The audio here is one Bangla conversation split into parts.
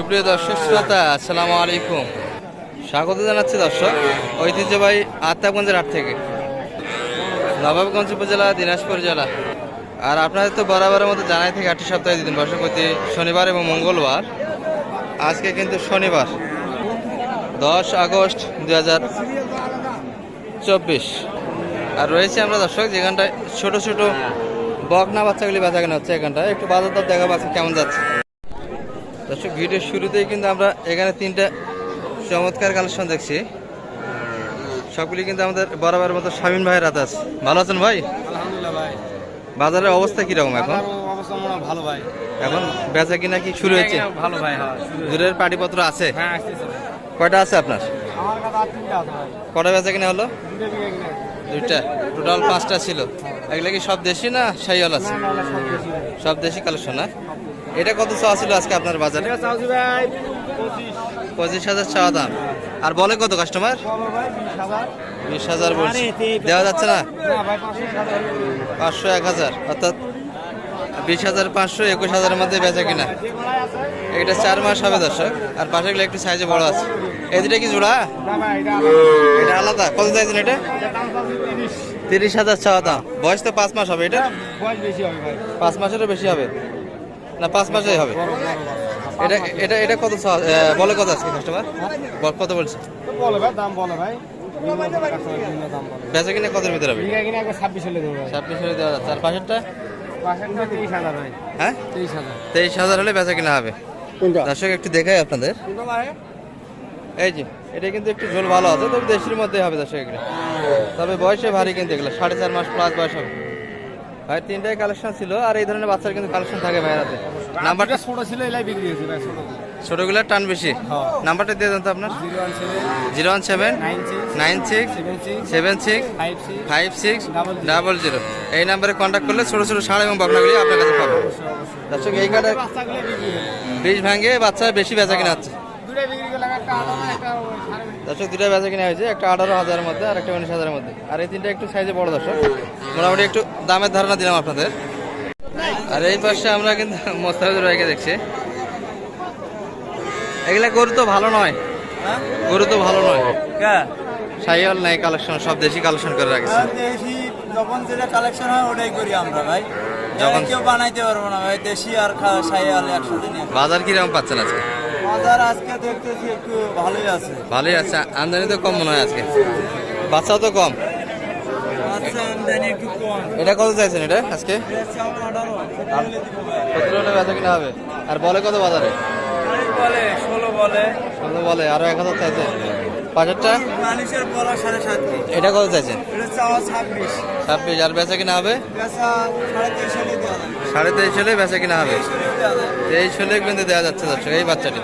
সুপ্রিয় দর্শক শ্রোতা, আসসালামু আলাইকুম। স্বাগত জানাচ্ছি দর্শক, ঐতিহ্যবাহী আত্মাগঞ্জের হাট থেকে। নবাবগঞ্জ উপজেলা, দিনাজপুর জেলা। আর আপনাদের তো বরাবরের মতো জানাই থেকে আটটি সপ্তাহে দিন বর্ষ প্রতি শনিবার এবং মঙ্গলবার। আজকে কিন্তু শনিবার, দশ আগস্ট দু হাজার চব্বিশ। আর রয়েছে আমরা দর্শক যেখানটায় ছোট ছোট বকনা বাচ্চাগুলি বেচা কেনা হচ্ছে এখানটায়। একটু বাজার দর দেখা পাচ্ছে কেমন যাচ্ছে। দর্শক ভিডিওর শুরুতেই কিন্তু আমরা এখানে তিনটা চমৎকার কালেকশন দেখছি। সবগুলি কিন্তু আমাদের বরাবরের মতো স্বামীন ভাইয়ের হাতে আছে। ভালো আছেন ভাই? আলহামদুলিল্লাহ ভাই। বাজারের অবস্থা কীরকম এখন? ভালো ভাই। এখন বেচা কিনা কি শুরু হয়েছে? ভালো ভাই হ্যাঁ। দূরের পাটিপত্র আছে? হ্যাঁ। কয়টা আছে আপনার? কটা বেচা কিনা হলো। দুইটা টোটাল পাঁচটা ছিল। এগুলো কি সব দেশি না সাইওয়াল আছে? সব দেশি। কালেকশন না? এটা কত চাওয়া ছিল আজকে আপনার বাজারে? পঁচিশ হাজার চাওয়া দাম। আর বলে কত কাস্টমার বিশ হাজার বলছে। দেওয়া যাচ্ছে না? পাঁচশো এক হাজার। অর্থাৎ বিশ হাজার পাঁচশো একুশ হাজারের মধ্যে বেচা কিনা। এটা চার মাস হবে দর্শক আর পাশে গেলে একটু সাইজে বড় আছে। এই দুটা কি জোড়া? এটা আলাদা। কত চাইছেন এটা? তিরিশ। হাজার চাওয়া দাম। বয়স তো পাঁচ মাস হবে এটা? ভাই। পাঁচ মাসেরও বেশি হবে। না পাঁচ মাসেই হবে। এটা এটা এটা কত বলে কত আজকে কাস্টমার কত বলছে? বলে ভাই দাম বলে ভাই বেচা কিনে কত ভিতরে হবে? ছাব্বিশ হলে ছাব্বিশ হলে দেওয়া যাচ্ছে। আর ভাই হ্যাঁ? তেইশ হাজার হলে বেচা কিনা হবে। দর্শক একটু দেখাই আপনাদের। এই যে এটা কিন্তু একটু ঝোল ভালো আছে তবে দেশের মধ্যে হবে দর্শক এগুলো। তবে বয়সে ভারী কিন্তু এগুলো সাড়ে চার মাস প্লাস বয়স হবে। ভাই তিনটাই কালেকশন ছিল আর এই ধরনের বাচ্চার কিন্তু কালেকশন থাকে ভাইয়ের হাতে। নাম্বারটা ছোট ছিল এলাই বিক্রি হয়েছে ভাই ছোট ছোটগুলোর টান বেশি। হ্যাঁ। নাম্বারটা দিয়ে দেন তো আপনার। Zero one seven nine six seven six five six. Double zero. এই নাম্বারে কন্ট্যাক্ট করলে ছোটো ছোটো সার এবং বকনাগুলি আপনার কাছে পাবেন দর্শক এই হয়েছে। বীজ ভাঙে বাচ্চা বেশি বেচা কিনা সাড়ে তিন। দর্শক দুটা বেচা কিনা হয়েছে একটা আঠারো হাজারের মধ্যে আর একটা উনিশ হাজারের মধ্যে। আর এই তিনটা একটু সাইজে বড় দর্শক। মোটামুটি একটু দামের ধারণা দিলাম আপনাদের। আর এই পাশে আমরা কিন্তু মোস্তাফিজুর ভাইকে দেখছি। এগুলা গরু তো ভালো নয়। গরু তো ভালো নয়। সাইয়াল নাই কালেকশন সব দেশি কালেকশন করে রাখছে। দেশি যখন যেটা কালেকশন হয় ওটাই করি আমরা ভাই। যখন- কেউ বানাইতে পারব না ভাই দেশি আর সাইয়াল একসাথে নিয়ে। বাজার কীরকম পাচ্ছেন আজকে? বাজার আজকে দেখতেছি একটু ভালোই আছে। ভালোই আছে আমদানি তো কম মনে হয় আজকে। বাচ্চাও তো কম আচ্ছা আমদানি একটু কম এটা কত চাইছেন এটা আজকে? সতেরো হলে বেচা কিনা হবে। আর বলে কত বাজারে? বলে ষোলো বলে কত বলে আরও এক হাজার চাইছে। পাঁচেরটা মানুষের বলা সাড়ে সাত এটা কত চাইছেন? ছাব্বিশ। ছাব্বিশ আর বেচা কিনা হবে? সাড়ে তেইশ হলে বেচা কিনা হবে। তেইশ হলে কিন্তু দেওয়া যাচ্ছে দর্শক, এই বাচ্চাটি।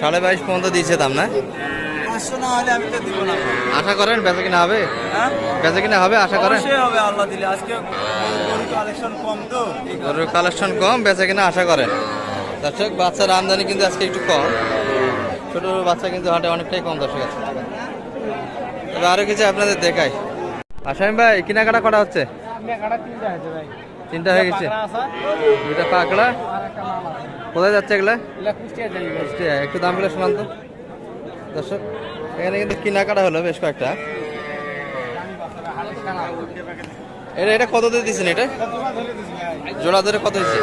সাড়ে বাইশ পর্যন্ত দিয়েছে দাম, না? পাঁচশো না হলে আমি তো দিব না। আশা করেন বেচা কিনা হবে? হ্যাঁ? বেচা কিনা হবে আশা করেন? অবশ্যই হবে আল্লাহ দিলে। আজকে গরু কালেকশন কম তো। গরুর কালেকশন কম বেচা কিনা আশা করেন। দর্শক বাচ্চার আমদানি কিন্তু আজকে একটু কম। ছোট বাচ্চা কিন্তু হাটে অনেকটাই কম দর্শক আছে। তবে আরও কিছু আপনাদের দেখাই। আসামি ভাই কেনাকাটা করা হচ্ছে? তিনটা হয়ে গেছে? দুইটা পাকড়া কোথায় যাচ্ছে এগুলা? কুষ্টিয়া একটু দামগুলো শোনান তো। দর্শক, এখানে কিন্তু কেনাকাটা হলো বেশ কয়েকটা। এটা এটা কত দিয়ে দিচ্ছেন এটা? জোড়া ধরে কত হচ্ছে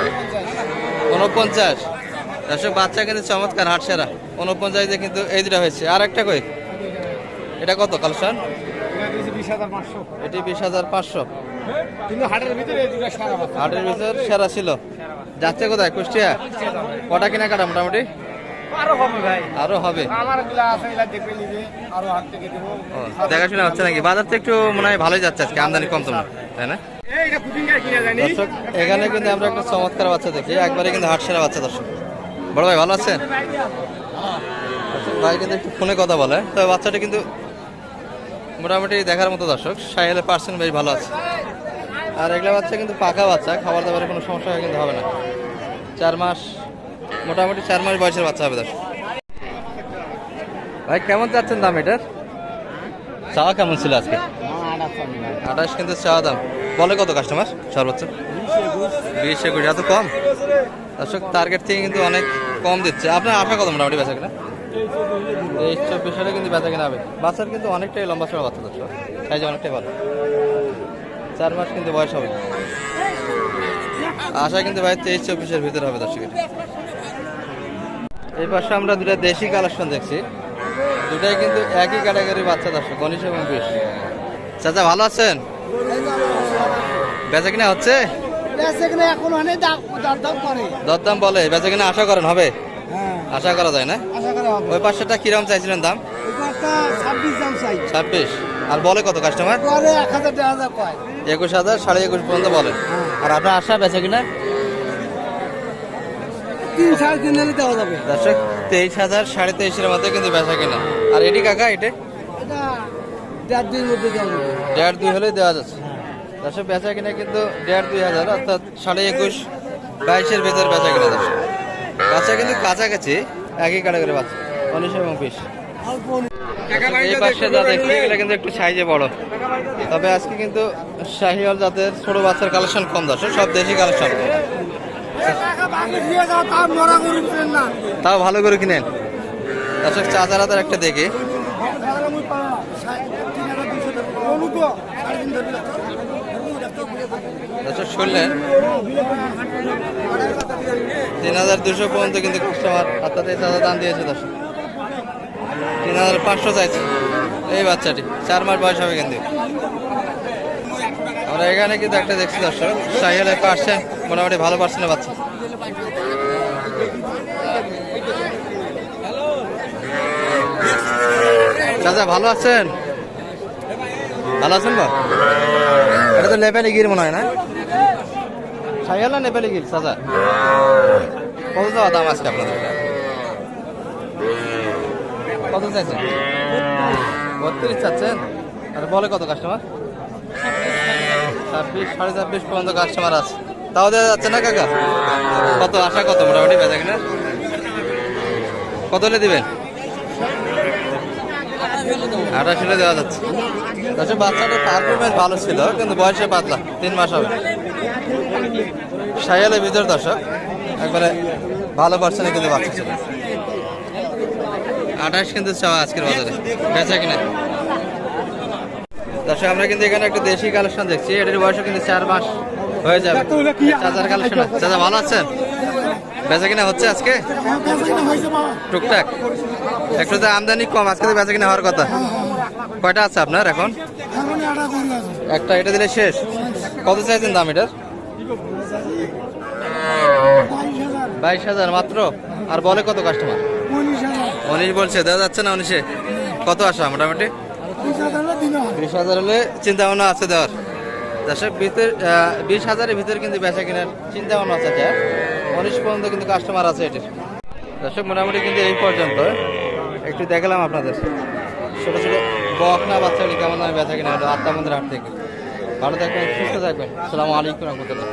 উনপঞ্চাশ দর্শক, বাচ্চা কিন্তু চমৎকার, হাট সেরা। উনপঞ্চাশ দিয়ে কিন্তু এই দুটা হয়েছে। আর একটা কই? এটা কত পাঁচশো এটি বিশ হাজার পাঁচশো। হাটের ভিতর সেরা ছিল। যাচ্ছে কোথায়? কুষ্টিয়া? কটা কেনাকাটা মোটামুটি? আরও হবে ভাই। আরও হবে? আমারগুলা আছে এগুলা দেখবে নিজে আরও হাত থেকে দেবো। ও, দেখাশোনা হচ্ছে নাকি? বাজার তো একটু মনে হয় ভালোই যাচ্ছে আজকে আমদানি কম তো না, তাই না? দর্শক এখানে কিন্তু আমরা একটা চমৎকার বাচ্চা দেখি একবারে কিন্তু হাট সেরা বাচ্চা দর্শক। বড় ভাই ভালো আছেন? ভাই কিন্তু একটু ফোনে কথা বলে তবে বাচ্চাটা কিন্তু মোটামুটি দেখার মতো দর্শক। সাহেলের পার্সেন্ট বেশ ভালো আছে। আর এগুলো বাচ্চা কিন্তু পাকা বাচ্চা খাবার দাবারের কোনো সমস্যা কিন্তু হবে না। চার মাস মোটামুটি চার মাস বয়সের বাচ্চা হবে দর্শক। ভাই কেমন যাচ্ছেন দাম এটার? চাওয়া কেমন ছিল আজকে? আঠাশ কিন্তু চাওয়া দাম। বলে কত কাস্টমার সর্বোচ্চ? বিশ একুশ এত কম? দর্শক টার্গেট থেকে কিন্তু অনেক কম দিচ্ছে। আপনার আশা কত মোটামুটি বেচা কিনা? তেইশ চব্বিশ সালে কিন্তু বেচা কিনা হবে। বাচ্চার কিন্তু অনেকটাই লম্বা সময় বাচ্চা দর্শক। সাইজ অনেকটাই ভালো চার মাস কিন্তু বয়স হবে। আশা কিন্তু ভাই তেইশ চব্বিশের ভিতরে হবে দর্শক এটা। এই পাশে আমরা দুটা দেশি কালেকশন দেখছি। দুটাই কিন্তু একই ক্যাটাগরি বাচ্চা দর্শক গণেশ এবং বিশ চাচা ভালো আছেন? বেচা কিনা হচ্ছে? দরদাম বলে বেচা কিনা আশা করেন হবে? হ্যাঁ। আশা করা যায় না? ওই পাঁচশোটা কিরম চাইছিলেন দাম? ছাব্বিশ আর বলে কত কাস্টমার? একুশ হাজার সাড়ে একুশ পর্যন্ত বলে। আর আপনার আশা বেচা কিনা? তিন সাড়ে তিন হলে দেওয়া যাবে। দর্শক তেইশ হাজার সাড়ে তেইশের মধ্যে কিন্তু বেচা কিনা। আর এটি কাকা এটা? দেড় দিনের মধ্যে দেওয়া যাবে। দেড় দুই হলেই দেওয়া যাচ্ছে। দর্শক বেচা কিনা কিন্তু দেড় দুই হাজার অর্থাৎ সাড়ে একুশ বাইশের ভেতর বেচা কিনা দর্শক। বাচ্চা কিন্তু কাছাকাছি একই ক্যাটাগরি বাচ্চা উনিশ এবং বিশ এই পাশে যা দেখছি এটা কিন্তু একটু সাইজে বড়। তবে আজকে কিন্তু শাহিওয়াল জাতের ছোট বাচ্চার কালেকশন কম দর্শক সব দেশি কালেকশন। তাও ভালো করে কিনেন। দর্শক, চাচার হাতের একটা দেখি। দর্শক, শুনলেন? তিন হাজার দুশো পর্যন্ত কিন্তু কাস্টমার এই চাচা দাম দিয়েছে দর্শক। তিন হাজার পাঁচশো চাইছে। এই বাচ্চাটি, চার মাস বয়স হবে কিন্তু। আমরা এখানে কিন্তু একটা দেখছি দর্শক, সাইকেলের পার্সেন্ট, মোটামুটি ভালো পার্সেন্টের বাচ্চা। চাচা, ভালো আছেন? ভালো আছেন বা এটা তো লেপেলি গির মনে হয় না? সাইকেল না নেপালি গির, চাচা? কত দেওয়া দাম আজকে আপনাদের? কত চাইছেন? বত্রিশ চাচ্ছেন? আর বলে কত কাস্টমার ছাব্বিশ, সাড়ে ছাব্বিশ পর্যন্ত কাস্টমার আছে। তাও দেওয়া যাচ্ছে না, কাকা? কত আশা, কত? মোটামুটি বেচা কিনা? কত দিবেন? আঠাশ হলে দেওয়া যাচ্ছে। তাছাড়া বাচ্চাটা পারফরমেন্স ভালো ছিল, কিন্তু বয়সে পাতলা, তিন মাস হবে। সাইয়ালের ভিতর, দর্শক, একবারে ভালো পার্সেন্টে কিন্তু বাচ্চা ছিল। আঠাশ কিন্তু চাওয়া আজকের বাজারে। বেচা কিনা? দর্শক আমরা কিন্তু এখানে একটা দেশি কালেকশন দেখছি। এটার বয়সও কিন্তু চার মাস হয়ে যাবে। চাচার কালেকশন চাচা ভালো আছেন? বেচা কিনা হচ্ছে আজকে? টুকটাক। একটু তো আমদানি কম আজকে তো বেচা কিনা হওয়ার কথা। কয়টা আছে আপনার এখন? একটা এটা দিলে শেষ। কত চাইছেন দাম এটার? বাইশ হাজার মাত্র। আর বলে কত কাস্টমার উনিশ বলছে দেওয়া যাচ্ছে না উনিশে? কত আসা মোটামুটি? বিশ হাজার হলে চিন্তা ভাবনা আছে দেওয়ার। দশের ভিতর বিশ হাজারের ভিতরে কিন্তু বেচা কেনার চিন্তা ভাবনা আছে যা উনিশ পর্যন্ত কিন্তু কাস্টমার আছে এটির। দর্শক, মোটামুটি কিন্তু এই পর্যন্ত। একটু দেখালাম আপনাদের। ছোটো ছোটো বকনা বাচ্চাগুলি কেমন দামে বেচা কিনা আটটা মন্দির হাট থেকে। ভালো থাকবেন, সুস্থ থাকবেন। সালামু আলাইকুম রহমতুল্লাহ।